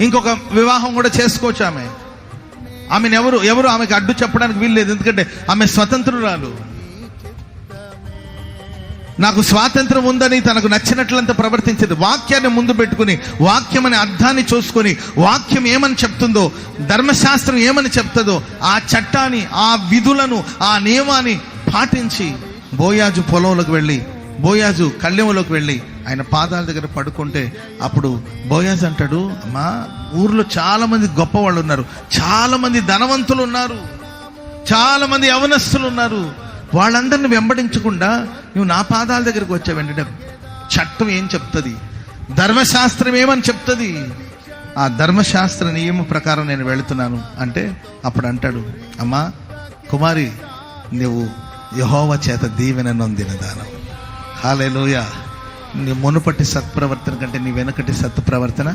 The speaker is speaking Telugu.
ఇంకొక వివాహం కూడా చేసుకోవచ్చు ఆమె. ఆమెను ఎవరు ఎవరు ఆమెకు అడ్డు చెప్పడానికి వీల్లేదు ఎందుకంటే ఆమె స్వతంత్రురాలు. నాకు స్వాతంత్రం ఉందని తనకు నచ్చినట్లంతా ప్రవర్తించేది. వాక్యాన్ని ముందు పెట్టుకుని వాక్యం అనే అర్థాన్ని చూసుకొని వాక్యం ఏమని చెప్తుందో ధర్మశాస్త్రం ఏమని చెప్తుందో ఆ చట్టాన్ని ఆ విధులను ఆ నియమాన్ని పాటించి బోయాజు పొలంలోకి వెళ్ళి బోయాజు కళ్ళెంలోకి వెళ్ళి ఆయన పాదాల దగ్గర పడుకుంటే అప్పుడు బోయాజ్ అంటాడు అమ్మా ఊర్లో చాలా మంది గొప్ప వాళ్ళు ఉన్నారు. చాలా మంది ధనవంతులు ఉన్నారు. చాలా మంది యవనస్తులు ఉన్నారు. వాళ్ళందరిని వెంబడించకుండా నువ్వు నా పాదాల దగ్గరకు వచ్చావంటే చట్టం ఏం చెప్తుంది? ధర్మశాస్త్రం ఏమని చెప్తుంది? ఆ ధర్మశాస్త్ర నియమం ప్రకారం నేను వెళుతున్నాను. అంటే అప్పుడు అంటాడు అమ్మా కుమారి నువ్వు యహోవ చేత దీవెన నొందిన దానం హాలేలోయ నీ మునుపటి సత్ప్రవర్తన కంటే నీ వెనకటి సత్ప్రవర్తన